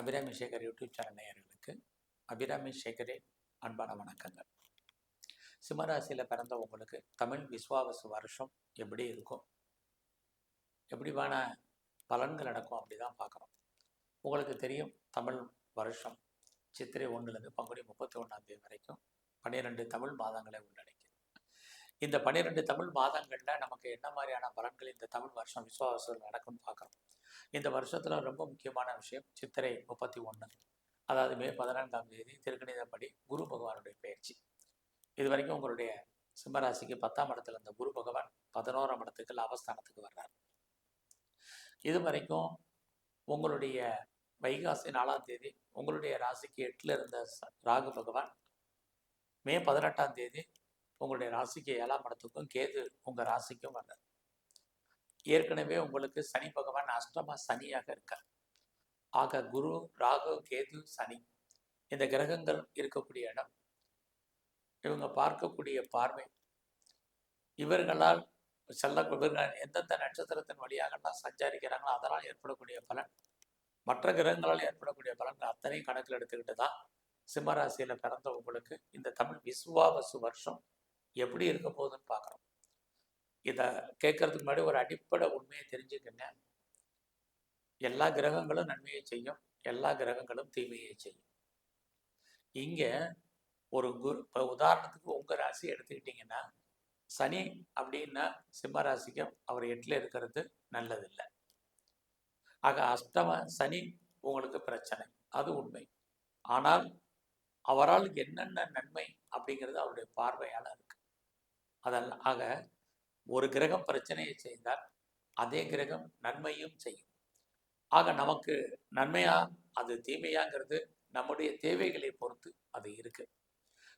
Abirami Sekar YouTube channel நேயர்களுக்கு அபிராமி சேகரின் அன்பான வணக்கங்கள். சிம்மராசியில் பிறந்த உங்களுக்கு தமிழ் விஸ்வாவசு வருஷம் எப்படி இருக்கும்? எப்படிவான பலன்கள் நடக்கும் அப்படி தான் பார்க்குறோம். உங்களுக்கு தெரியும் தமிழ் வருஷம் சித்திரை ஒன்றுலேருந்து பங்குனி முப்பத்தி ஒன்றாம் தேதி வரைக்கும் பன்னிரெண்டு தமிழ் மாதங்களை உள்ளடக்கி இந்த பன்னிரெண்டு தமிழ் மாதங்களில் நமக்கு என்ன மாதிரியான பலன்கள் இந்த தமிழ் வருஷம் விசுவாசத்தில் நடக்கும்னு பார்க்குறோம். இந்த வருஷத்தில் ரொம்ப முக்கியமான விஷயம் சித்திரை முப்பத்தி ஒன்று அதாவது மே பதினான்காம் தேதி திருக்கணிதப்படி குரு பகவானுடைய பயிற்சி. இது வரைக்கும் உங்களுடைய சிம்மராசிக்கு பத்தாம் இடத்துல இருந்த குரு பகவான் பதினோராம் இடத்துக்கு லாபஸ்தானத்துக்கு வர்றார். இது வரைக்கும் உங்களுடைய வைகாசி நாலாம் தேதி உங்களுடைய ராசிக்கு எட்டில் இருந்த ச- ராகு பகவான் மே பதினெட்டாம் தேதி உங்களுடைய ராசிக்கு ஏழாம் இடத்துக்கும் கேது உங்கள் ராசிக்கும் வர்றார். ஏற்கனவே உங்களுக்கு சனி பகவான் அஷ்டமா சனியாக இருக்கார். ஆக குரு ராகு கேது சனி இந்த கிரகங்கள் இருக்கக்கூடிய இடம். இவங்க பார்க்கக்கூடிய பார்வை. இவர்களால் செல்ல இவர்கள் எந்தெந்த நட்சத்திரத்தின் வழியாகலாம் சஞ்சாரிக்கிறாங்களோ அதனால் ஏற்படக்கூடிய பலன். மற்ற கிரகங்களால் ஏற்படக்கூடிய பலன்கள் அத்தனையும் கணக்கில் எடுத்துக்கிட்டு தான் சிம்மராசியில் பிறந்த உங்களுக்கு இந்த தமிழ் விசுவாவசு வருஷம் எப்படி இருக்க போகுதுன்னு பார்க்குறோம். இதை கேட்கறதுக்கு முன்னாடி ஒரு அடிப்படை உண்மையை தெரிஞ்சுக்கங்க. எல்லா கிரகங்களும் நன்மையை செய்யும். எல்லா கிரகங்களும் தீமையை செய்யும். இங்கே ஒரு குரு இப்போ உதாரணத்துக்கு உங்கள் ராசி எடுத்துக்கிட்டிங்கன்னா சனி அப்படின்னா சிம்ம ராசிக்கு அவர் எட்டில் இருக்கிறது நல்லதில்லை. ஆக அஷ்டம சனி உங்களுக்கு பிரச்சனை. அது உண்மை. ஆனால் அவரால் என்னென்ன நன்மை அப்படிங்கிறது அவருடைய பார்வையால் இருக்கு. அதல்ல ஆக ஒரு கிரகம் பிரச்சனையை செய்தால் அதே கிரகம் நன்மையும் செய்யும். ஆக நமக்கு நன்மையா அது தீமையாங்கிறது நம்முடைய தேவைகளை பொறுத்து அது இருக்கு.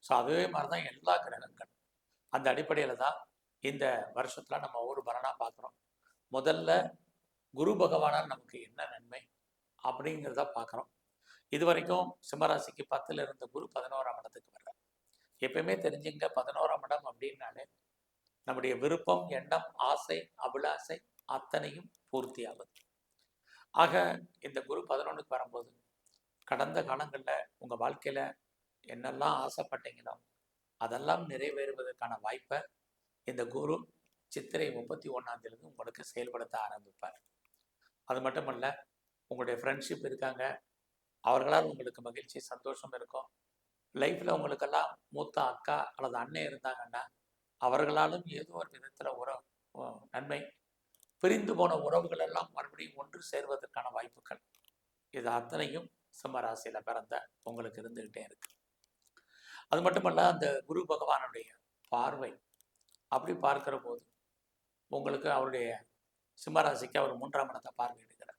ஸோ அதுவே மாதிரி தான் எல்லா கிரகங்களும் அந்த அடிப்படையில் தான் இந்த வருஷத்தில் நம்ம ஒவ்வொரு பலனாக பார்க்குறோம். முதல்ல குரு பகவானால் நமக்கு என்ன நன்மை அப்படிங்கிறத பார்க்குறோம். இது வரைக்கும் சிம்மராசிக்கு பத்தில் இருந்த குரு பதினோராம் இடத்துக்கு வர எப்பயுமே தெரிஞ்சுங்க பதினோராம் இடம் அப்படின்னாலே நம்முடைய விருப்பம் எண்ணம் ஆசை அபிலாசை அத்தனையும் பூர்த்தி ஆகுது. ஆக இந்த குரு பதினொன்றுக்கு வரும்போது கடந்த காலங்களில் உங்கள் வாழ்க்கையில் என்னெல்லாம் ஆசைப்பட்டீங்களோ அதெல்லாம் நிறைவேறுவதற்கான வாய்ப்பை இந்த குரு சித்திரை முப்பத்தி ஒன்றாம் தேதி உங்களுக்கு செயல்படுத்த ஆரம்பிப்பார். அது மட்டுமல்ல உங்களுடைய ஃப்ரெண்ட்ஷிப் இருக்காங்க அவர்களால் உங்களுக்கு மகிழ்ச்சி சந்தோஷம் இருக்கும். லைஃப்பில் உங்களுக்கெல்லாம் மூத்த அக்கா அல்லது அண்ணன் இருந்தாங்கன்னா அவர்களாலும் ஏதோ ஒரு விதத்தில் உறவு நன்மை பிரிந்து போன உறவுகள் எல்லாம் மறுபடியும் ஒன்று சேர்வதற்கான வாய்ப்புகள். இது அத்தனையும் சிம்மராசியில் பிறந்த உங்களுக்கு இருந்துக்கிட்டே இருக்கு. அது மட்டுமல்ல அந்த குரு பகவானுடைய பார்வை அப்படி பார்க்கிற போது உங்களுக்கு அவருடைய சிம்மராசிக்கு அவர் மூன்றாம் இடத்தை பார்வையிடுகிறார்.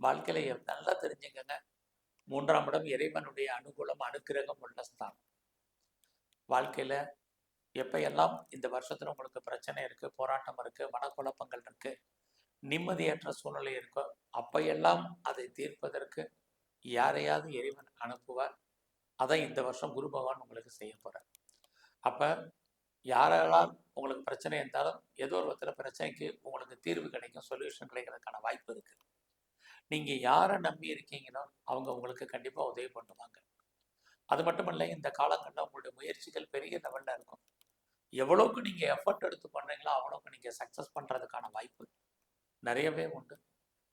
வாழ்க்கையில நல்லா தெரிஞ்சுக்கங்க. மூன்றாம் இடம் இறைவனுடைய அனுகூலம் அனுக்கிரகம் உள்ள ஸ்தானம். வாழ்க்கையில் எப்பையெல்லாம் இந்த வருஷத்தில் உங்களுக்கு பிரச்சனை இருக்குது போராட்டம் இருக்கு மனக்குழப்பங்கள் இருக்குது நிம்மதியற்ற சூழ்நிலை இருக்கோ அப்பையெல்லாம் அதை தீர்ப்பதற்கு யாரையாவது இறைவன் அனுப்புவார். அதை இந்த வருஷம் குரு பகவான் உங்களுக்கு செய்ய போகிறார் அப்போ யாரெல்லாம் உங்களுக்கு பிரச்சனை இருந்தாலும் ஏதோ ஒரு விதத்தில் பிரச்சனைக்கு உங்களுக்கு தீர்வு கிடைக்கும் சொல்யூஷன் கிடைக்கிறதுக்கான வாய்ப்பு இருக்குது நீங்கள் யாரை நம்பி இருக்கீங்களோ அவங்க உங்களுக்கு கண்டிப்பாக உதவி பண்ணுவாங்க. அது மட்டும் இல்லை இந்த காலங்களில் உங்களுடைய முயற்சிகள் பெரிய லெவலில் இருக்கும். எவ்வளோக்கு நீங்கள் எஃபர்ட் எடுத்து பண்ணுறீங்களோ அவ்வளோக்கு நீங்கள் சக்ஸஸ் பண்ணுறதுக்கான வாய்ப்பு நிறையவே உண்டு.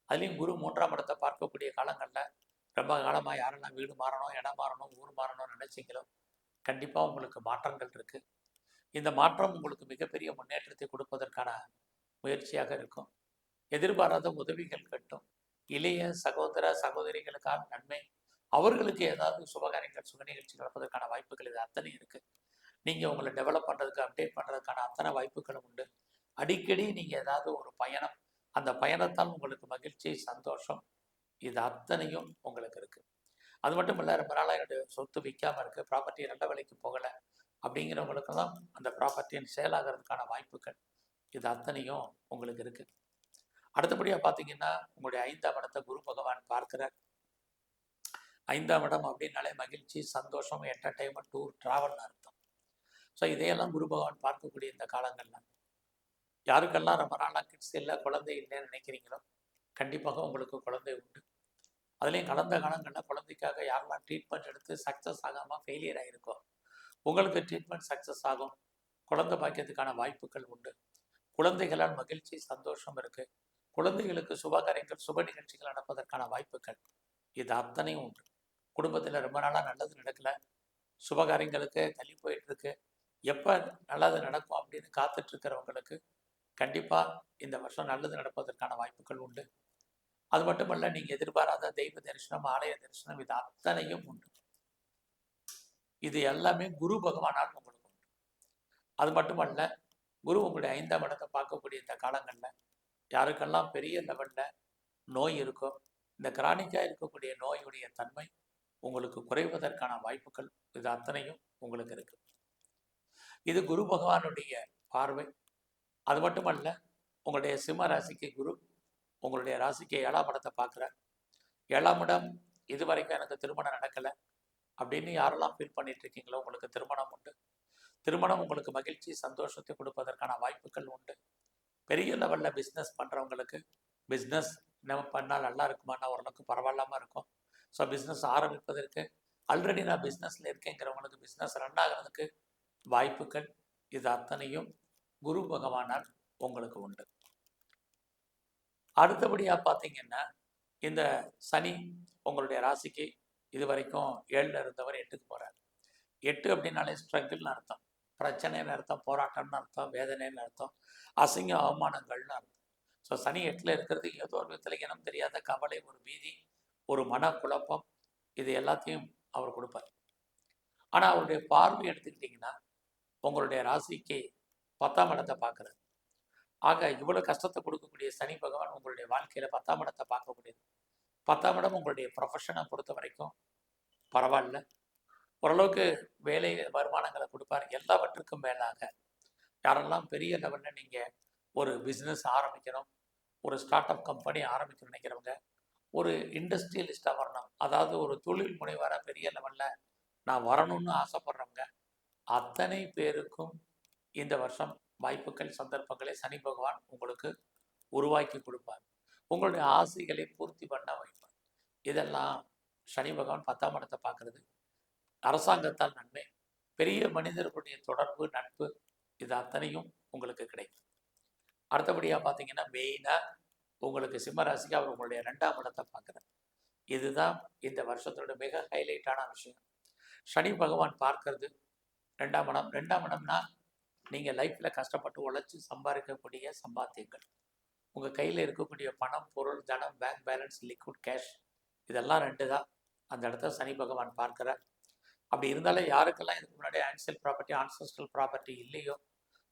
அதுலேயும் குரு மூன்றாம் இடத்தை பார்க்கக்கூடிய காலங்களில் ரொம்ப காலமாக யாரெல்லாம் வீடு மாறணும் இடம் மாறணும் ஊர் மாறணும்னு நினச்சிங்களோ கண்டிப்பாக உங்களுக்கு மாற்றங்கள் இருக்குது இந்த மாற்றம் உங்களுக்கு மிகப்பெரிய முன்னேற்றத்தை கொடுப்பதற்கான முயற்சியாக இருக்கும். எதிர்பாராத உதவிகள் கட்டும். இளைய சகோதர சகோதரிகளுக்கான நன்மை. அவர்களுக்கு ஏதாவது சுபகாரியங்கள் சுக நிகழ்ச்சி நடப்பதற்கான வாய்ப்புகள் இது அத்தனை இருக்கு. நீங்க உங்களை டெவலப் பண்றதுக்கு அப்டேட் பண்றதுக்கான அத்தனை வாய்ப்புகளும் உண்டு. அடிக்கடி நீங்க ஏதாவது ஒரு பயணம் அந்த பயணத்தால் உங்களுக்கு மகிழ்ச்சி சந்தோஷம் இது அத்தனையும் உங்களுக்கு இருக்கு. அது மட்டும் இல்லை ரொம்ப நாளாக என்னுடைய சொத்து விற்காம இருக்கு ப்ராப்பர்ட்டி நல்ல விலைக்கு போகலை அப்படிங்கிறவங்களுக்கெல்லாம் அந்த ப்ராப்பர்ட்டியின் சேலாகிறதுக்கான வாய்ப்புகள் இது அத்தனையும் உங்களுக்கு இருக்குது அடுத்தபடியாக பார்த்தீங்கன்னா உங்களுடைய ஐந்தாம் இடத்தை குரு பகவான் பார்க்கிறார். ஐந்தாம் இடம் அப்படின்னாலே மகிழ்ச்சி சந்தோஷம் என்டர்டைன்மெண்ட் டூர் ட்ராவல்னு அர்த்தம். ஸோ இதையெல்லாம் குரு பகவான் பார்க்கக்கூடிய இந்த காலங்கள்லாம் யாருக்கெல்லாம் ரொம்ப நாளாக கிட்ஸ் இல்லை குழந்தை இல்லைன்னு நினைக்கிறீங்களோ கண்டிப்பாக உங்களுக்கு குழந்தை உண்டு. அதுலேயும் கலந்த காலங்களில் குழந்தைக்காக யாரெல்லாம் ட்ரீட்மெண்ட் எடுத்து சக்ஸஸ் ஆகாமல் ஃபெயிலியர் ஆகிருக்கோ உங்களுக்கு ட்ரீட்மெண்ட் சக்ஸஸ் ஆகும். குழந்தை பாக்கியத்துக்கான வாய்ப்புகள் உண்டு. குழந்தைகளால் மகிழ்ச்சி சந்தோஷம் இருக்குது குழந்தைகளுக்கு சுபகாரியங்கள் சுப நிகழ்ச்சிகள் நடப்பதற்கான வாய்ப்புகள் இது அத்தனையும் உண்டு. குடும்பத்தில் ரொம்ப நாளாக நல்லது நடக்கல. சுபகாரியங்களுக்கு தள்ளி போயிட்டு இருக்கு எப்போ நல்லது நடக்கும் அப்படின்னு காத்துட்டு இருக்கிறவங்களுக்கு கண்டிப்பாக இந்த வருஷம் நல்லது நடப்பதற்கான வாய்ப்புகள் உண்டு. அது மட்டுமல்ல நீங்கள் எதிர்பாராத தெய்வ தரிசனம் ஆலய தரிசனம் இது அத்தனையும் உண்டு. இது எல்லாமே குரு பகவானால் உங்களுக்கு உண்டு. அது மட்டுமல்ல குரு உங்களுடைய ஐந்தாம் இடத்தை பார்க்கக்கூடிய இந்த காலங்களில் யாருக்கெல்லாம் பெரிய லெவலில் நோய் இருக்கோ இந்த கிரானிக்காக இருக்கக்கூடிய நோயுடைய தன்மை உங்களுக்கு குறைவதற்கான வாய்ப்புகள் இது அத்தனையும் உங்களுக்கு இருக்கு. இது குரு பகவானுடைய பார்வை. அது மட்டுமல்ல உங்களுடைய சிம்ம ராசிக்கு குரு உங்களுடைய ராசிக்கு ஏழாம் இடத்தை பார்க்குறார். ஏழாம் இடம் இது வரைக்கும் எனக்கு திருமணம் நடக்கலை அப்படின்னு யாரெல்லாம் ஃபீல் பண்ணிட்டு இருக்கீங்களோ உங்களுக்கு திருமணம் உண்டு. திருமணம் உங்களுக்கு மகிழ்ச்சி சந்தோஷத்தை கொடுப்பதற்கான வாய்ப்புகள் உண்டு. பெரிய லெவலில் பிஸ்னஸ் பண்ணுறவங்களுக்கு பிஸ்னஸ் நம்ம பண்ணால் நல்லா இருக்குமான்னா ஓரளவுக்கு பரவாயில்லாமல் இருக்கும். ஸோ பிஸ்னஸ் ஆரம்பிப்பதற்கு ஆல்ரெடி நான் பிஸ்னஸில் இருக்கேங்கிறவங்களுக்கு பிஸ்னஸ் ரன் ஆகிறதுக்கு வாய்ப்புகள் இது அத்தனையும் குரு பகவானால் உங்களுக்கு உண்டு. அடுத்தபடியாக பார்த்தீங்கன்னா இந்த சனி உங்களுடைய ராசிக்கு இது வரைக்கும் ஏழில் இருந்தவர் எட்டுக்கு போகிறார் எட்டு அப்படின்னாலே ஸ்ட்ரகிள்னு அர்த்தம். பிரச்சனைன்னு அர்த்தம் போராட்டம்னு அர்த்தம் வேதனைன்னு அர்த்தம் அசிங்க அவமானங்கள்னு அர்த்தம். ஸோ சனி எட்டில் இருக்கிறது ஏதோ ஒரு விதத்தில் இனம் தெரியாத கவலை ஒரு பீதி ஒரு மனக்குழப்பம் இது எல்லாத்தையும் அவர் கொடுப்பார். ஆனால் அவருடைய பார்வை எடுத்துக்கிட்டிங்கன்னா உங்களுடைய ராசிக்கு பத்தாம் இடத்தை பார்க்குறாரு. ஆக இவ்வளோ கஷ்டத்தை கொடுக்கக்கூடிய சனி பகவான் உங்களுடைய வாழ்க்கையில் பத்தாம் இடத்தை பார்க்கக்கூடியது. பத்தாம் இடம் உங்களுடைய ப்ரொஃபஷனை பொறுத்த வரைக்கும் பரவாயில்ல. ஓரளவுக்கு வேலை வருமானங்களை கொடுப்பாரு. எல்லாவற்றுக்கும் மேலாக. யாரெல்லாம் பெரிய லெவலில் நீங்கள் ஒரு பிஸ்னஸ் ஆரம்பிக்கணும் ஒரு ஸ்டார்ட் அப் கம்பெனி ஆரம்பிக்கணும்னு நினைக்கிறவங்க ஒரு இண்டஸ்ட்ரியலிஸ்டாக வரணும். அதாவது ஒரு தொழில் முனைவராக பெரிய லெவலில் நான் வரணும்னு ஆசைப்படுறவங்க அத்தனை பேருக்கும் இந்த வருஷம் வாய்ப்புகள் சந்தர்ப்பங்களை சனி பகவான் உங்களுக்கு உருவாக்கி கொடுப்பார். உங்களுடைய ஆசைகளை பூர்த்தி பண்ண வைப்பார். இதெல்லாம் சனி பகவான் பத்தாம் இடத்தை பார்க்குறது. அரசாங்கத்தால் நன்மை பெரிய மனிதர்களுடைய தொடர்பு நட்பு இது அத்தனையும் உங்களுக்கு கிடைக்கும். அடுத்தபடியாக பார்த்தீங்கன்னா மெயினாக உங்களுக்கு சிம்மராசிக்கு அவர் உங்களுடைய ரெண்டாம் இடத்தை பார்க்குறார். இதுதான் இந்த வருஷத்தோட மிக ஹைலைட்டான விஷயம். சனி பகவான் பார்க்கறது. ரெண்டாம் இடம் ரெண்டாம் இடம்னா நீங்கள் லைஃப்பில் கஷ்டப்பட்டு உழைச்சி சம்பாதிக்கக்கூடிய சம்பாத்தியங்கள். உங்கள் கையில் இருக்கக்கூடிய பணம் பொருள் தனம் பேங்க் பேலன்ஸ் லிக்விட் கேஷ் இதெல்லாம் ரெண்டு தான் அந்த இடத்த சனி பகவான் பார்க்குறார். அப்படி இருந்தாலும் யாருக்கெல்லாம் இதுக்கு முன்னாடி ஆன்சியல் ப்ராப்பர்ட்டி ஆன்சஸ்ட்ரல் ப்ராப்பர்ட்டி இல்லையோ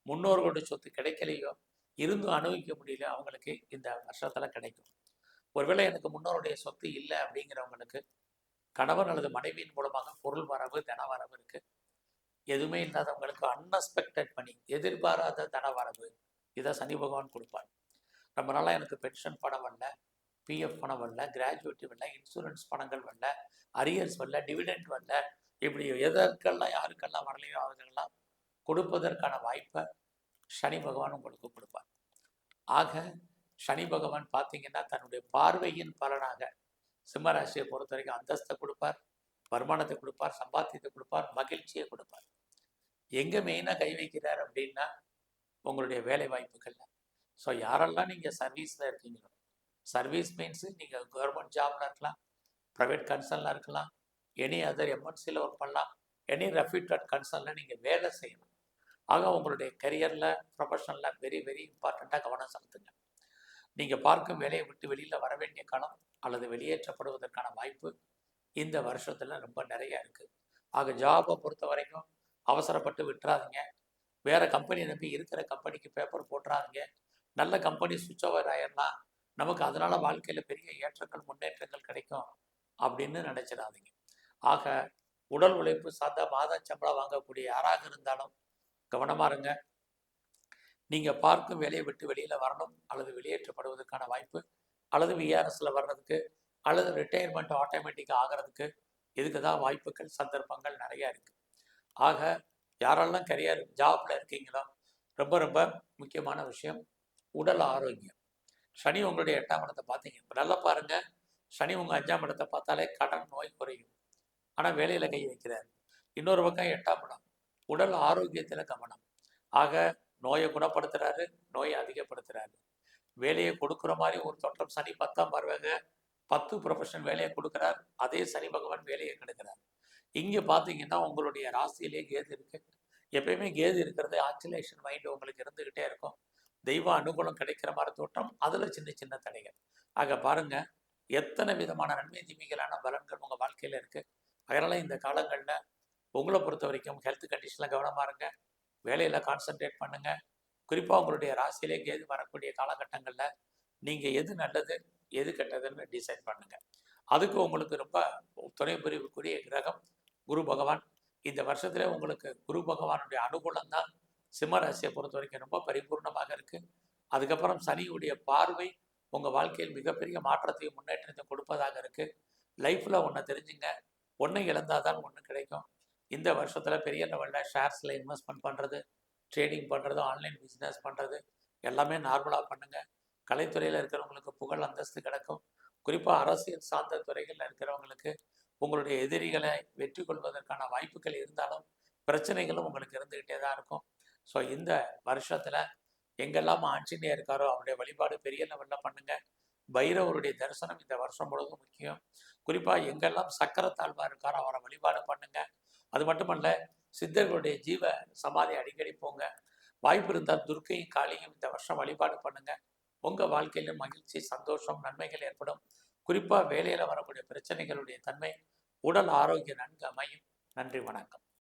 முன்னோர்களுடைய சொத்து கிடைக்கலையோ இருந்தும் அனுபவிக்க முடியல அவங்களுக்கு இந்த வருஷத்தில் கிடைக்கும். ஒருவேளை எனக்கு முன்னோருடைய சொத்து இல்லை அப்படிங்கிறவங்களுக்கு கணவன் அல்லது மனைவியின் மூலமாக பொருள் வரவு தன வரவு இருக்குது எதுவுமே இல்லாதவங்களுக்கு அன்எக்ஸ்பெக்டட் பணி எதிர்பாராத தன வரவு இதை சனி பகவான் கொடுப்பார். ரொம்ப நாளாக எனக்கு பென்ஷன் பணம் வரல பிஎஃப் பணம் வரல கிராஜுவேட்டி வரல இன்சூரன்ஸ் பணங்கள் வரல அரியர்ஸ் வரல டிவிடெண்ட் வரல இப்படி எதற்கெல்லாம் யாருக்கெல்லாம் வரலையோ அவர்களெல்லாம் கொடுப்பதற்கான வாய்ப்பை சனி பகவான் உங்களுக்கு கொடுப்பார். ஆக சனி பகவான் பார்த்தீங்கன்னா தன்னுடைய பார்வையின் பலனாக சிம்மராசியை பொறுத்த வரைக்கும் அந்தஸ்தை கொடுப்பார் வருமானத்தை கொடுப்பார் சம்பாத்தியத்தை கொடுப்பார் மகிழ்ச்சியை கொடுப்பார். எங்கே மெயினாக கை வைக்கிறார் அப்படின்னா உங்களுடைய வேலை வாய்ப்புகளில். ஸோ யாரெல்லாம் நீங்கள் சர்வீஸில் இருக்கீங்களோ சர்வீஸ் மீன்ஸு நீங்கள் கவர்மெண்ட் ஜாபில் இருக்கலாம் ப்ரைவேட் கன்சர்னில் இருக்கலாம் எனி அதர் எம்என்சியில் ஒர்க் பண்ணலாம் எனி ரெஃப்யூட்டட் கன்சர்னில் நீங்கள் வேலை செய்யணும். ஆக உங்களுடைய கரியரில் ப்ரொஃபஷனில் வெரி வெரி இம்பார்ட்டண்ட்டாக கவனம் செலுத்துங்க. நீங்கள் பார்க்கும் வேலையை விட்டு வெளியில் வர வேண்டிய காலம் அல்லது வெளியேற்றப்படுவதற்கான வாய்ப்பு இந்த வருஷத்தில் ரொம்ப நிறைய இருக்குது ஆக ஜாபை பொறுத்த வரைக்கும் அவசரப்பட்டு விட்டுறாதீங்க. வேறு கம்பெனி நம்பி இருக்கிற கம்பெனிக்கு பேப்பர் போட்டுறாதீங்க. நல்ல கம்பெனி சுவிட்ச் ஓவர் ஆயிடலாம் நமக்கு அதனால் வாழ்க்கையில் பெரிய ஏற்றங்கள் முன்னேற்றங்கள் கிடைக்கும் அப்படின்னு நினச்சிடாதீங்க. ஆக உடல் உழைப்பு சார்ந்த மாத சம்பளம் வாங்கக்கூடிய யாராக இருந்தாலும் கவனமாக இருங்க. நீங்கள் பார்க்கும் வேலையை விட்டு வெளியில் வரணும் அல்லது வெளியேற்றப்படுவதற்கான வாய்ப்பு அல்லது விஆர்எஸில் வர்றதுக்கு அல்லது ரிட்டையர்மெண்ட் ஆட்டோமேட்டிக்காக ஆகிறதுக்கு இதுக்கு தான் வாய்ப்புகள் சந்தர்ப்பங்கள் நிறையா இருக்குது ஆக யாரெல்லாம் கரியர் ஜாப்பில் இருக்கீங்களோ ரொம்ப ரொம்ப முக்கியமான விஷயம் உடல் ஆரோக்கியம். சனி உங்களுடைய எட்டாம் இடத்தை பார்த்தீங்க நல்லா பாருங்கள் சனி உங்கள் அஞ்சாம் இடத்தை பார்த்தாலே கடன் நோய் குறையும். ஆனால் வேலையில் கை வைக்கிறார். இன்னொரு பக்கம் எட்டாம் படம் உடல் ஆரோக்கியத்தில் கவனம். ஆக நோயை குணப்படுத்துறாரு நோயை அதிகப்படுத்துறாரு. வேலையை கொடுக்குற மாதிரி ஒரு தோற்றம் சனி பத்தாம் பார்வைங்க. பத்து ப்ரொஃபஷன் வேலையை கொடுக்குறார். அதே சனி பகவான் வேலையை கெடுக்கிறார். இங்கே பார்த்தீங்கன்னா உங்களுடைய ராசியிலே கேது இருக்கு. எப்பயுமே கேது இருக்கிறது ஆக்சிலேஷன் மைண்ட் உங்களுக்கு இருந்துக்கிட்டே இருக்கும். தெய்வ அனுகூலம் கிடைக்கிற மாதிரி தோற்றம் அதில் சின்ன சின்ன தடைகள். ஆக பாருங்க எத்தனை விதமான நன்மை தீமைகளான பலன்கள் உங்கள் வாழ்க்கையில் இருக்குது அதனால் இந்த காலங்களில் உங்களை பொறுத்த வரைக்கும் ஹெல்த் கண்டிஷனில் கவனமாக இருங்க. வேலையில் கான்சென்ட்ரேட் பண்ணுங்கள் குறிப்பாக உங்களுடைய ராசியிலே கேது வரக்கூடிய காலகட்டங்களில் நீங்கள் எது நல்லது எது கெட்டதுன்னு டிசைட் பண்ணுங்கள் அதுக்கு உங்களுக்கு ரொம்ப துணை புரிவுக்குரிய கிரகம் குரு பகவான். இந்த வருஷத்துல உங்களுக்கு குரு பகவானுடைய அனுகூலம் தான். சிம்ம ராசியை பொறுத்த வரைக்கும் ரொம்ப பரிபூர்ணமாக இருக்குது அதுக்கப்புறம் சனியுடைய பார்வை உங்கள் வாழ்க்கையில் மிகப்பெரிய மாற்றத்தையும் முன்னேற்றத்தையும் கொடுப்பதாக இருக்குது லைஃப்பில் ஒன்றை தெரிஞ்சுங்க. ஒன்று இழந்தால் தான் ஒன்று கிடைக்கும். இந்த வருஷத்தில் பெரிய லெவலில் ஷேர்ஸில் இன்வெஸ்ட்மெண்ட் பண்ணுறது ட்ரேடிங் பண்ணுறது ஆன்லைன் பிஸ்னஸ் பண்ணுறது எல்லாமே நார்மலாக பண்ணுங்கள் கலைத்துறையில் இருக்கிறவங்களுக்கு புகழ் அந்தஸ்து கிடைக்கும். குறிப்பாக அரசியல் சார்ந்த துறைகளில் இருக்கிறவங்களுக்கு உங்களுடைய எதிரிகளை வெற்றி கொள்வதற்கான வாய்ப்புகள் இருந்தாலும் பிரச்சனைகளும் உங்களுக்கு இருந்துக்கிட்டே தான் இருக்கும். ஸோ இந்த வருஷத்தில் எங்கெல்லாம் ஆஞ்சநேயர் இருக்காரோ அவருடைய வழிபாடு பெரிய லெவலில் பண்ணுங்கள் பைரவருடைய தரிசனம் இந்த வருஷம் முழுவதும் முக்கியம். குறிப்பாக எங்கெல்லாம் சக்கரத்தாழ்வார் இருக்காரோ அவரை வழிபாடு பண்ணுங்க. அது மட்டுமல்ல சித்தர்களுடைய ஜீவ சமாதி அடிக்கடி போங்க. வாய்ப்பு இருந்தால் துர்க்கையும் காளியும் இந்த வருஷம் வழிபாடு பண்ணுங்க. உங்கள் வாழ்க்கையில மகிழ்ச்சி சந்தோஷம் நன்மைகள் ஏற்படும். குறிப்பாக வேலையில் வரக்கூடிய பிரச்சனைகளுடைய தன்மை உடல் ஆரோக்கியம் நன்கு அமையும். நன்றி வணக்கம்.